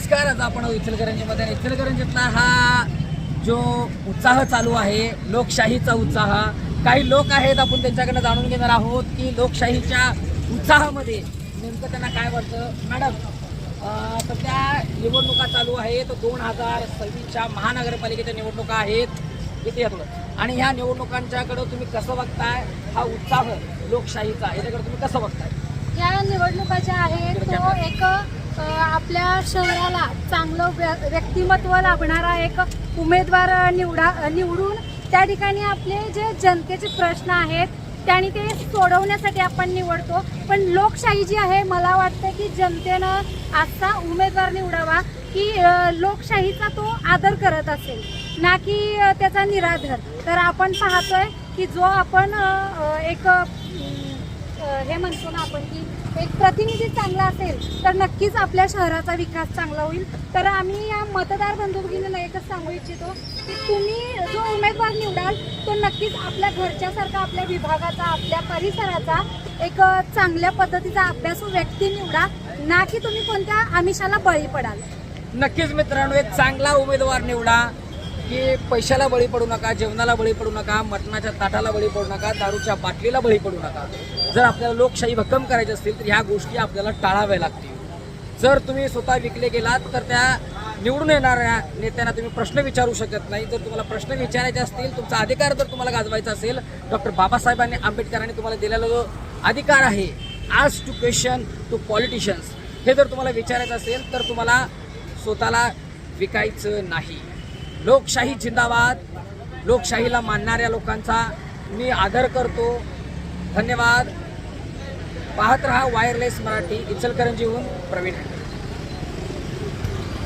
नमस्कार आज आपण इचलकरंजीमध्ये इचलकरंजीतला हा जो उत्साह चालू आहे लोकशाहीचा उत्साह काही लोक आहेत आपण त्यांच्याकडनं जाणून घेणार आहोत की लोकशाहीच्या उत्साहामध्ये नेमकं त्यांना काय वाटतं? मॅडम सध्या निवडणुका चालू आहेत. दोन हजार सव्वीसच्या महानगरपालिकेच्या निवडणुका आहेत. इथे येतो आणि ह्या निवडणुकांच्याकडं तुम्ही कसं बघताय? हा उत्साह लोकशाहीचा. याच्याकडे तुम्ही कसं बघताय? या निवडणुका ज्या आहेत तो एक आपल्या शहराला चांगलं व्य- व्यक्तिमत्व लाभणारा एक उमेदवार निवडा निवडून त्या ठिकाणी आपले जे जनतेचे प्रश्न आहेत त्यांनी ते सोडवण्यासाठी आपण निवडतो. पण लोकशाही जी आहे मला वाटतं की जनतेनं आजचा उमेदवार निवडावा की लोकशाहीचा तो आदर करत असेल ना की त्याचा निराधर तर आपण पाहतोय की जो आपण एक हे म्हणतो ना आपण की एक प्रतिनिधी चांगला असेल तर नक्कीच आपल्या शहराचा विकास चांगला होईल. तर आम्ही या मतदार बंधू एकच सांगू इच्छितो की तुम्ही जो उमेदवार निवडाल तो नक्कीच आपल्या घरच्यासारखा आपल्या विभागाचा आपल्या परिसराचा एक चांगल्या पद्धतीचा अभ्यासू व्यक्ती निवडा ना की तुम्ही कोणत्या आमिषाला बळी पडाल. नक्कीच मित्रांनो एक चांगला उमेदवार निवडा की पैशाला बळी पडू नका जेवणाला बळी पडू नका मटणाच्या ताटाला बळी पडू नका दारूच्या बाटलीला बळी पडू नका. जर आपल्याला लोकशाही भक्कम करायची असतील तर ह्या गोष्टी आपल्याला टाळाव्या लागतील. जर तुम्ही स्वतः विकले गेलात तर त्या निवडून येणाऱ्या नेत्यांना तुम्ही प्रश्न विचारू शकत नाही. जर तुम्हाला प्रश्न विचारायचे असतील तुमचा अधिकार जर तुम्हाला गाजवायचा असेल डॉक्टर बाबासाहेबांनी आंबेडकरांनी तुम्हाला दिलेला जो अधिकार आहे आज टू क्वेश्चन टू पॉलिटिशियन्स हे जर तुम्हाला विचारायचं असेल तर तुम्हाला स्वतःला विकायचं नाही. लोकशाही जिंदाबाद. लोकशाहीला मानणाऱ्या लोकांचा मी आदर करतो. धन्यवाद. पाहत रहा वायरलेस मराठी इचलकरंजीहून प्रवीण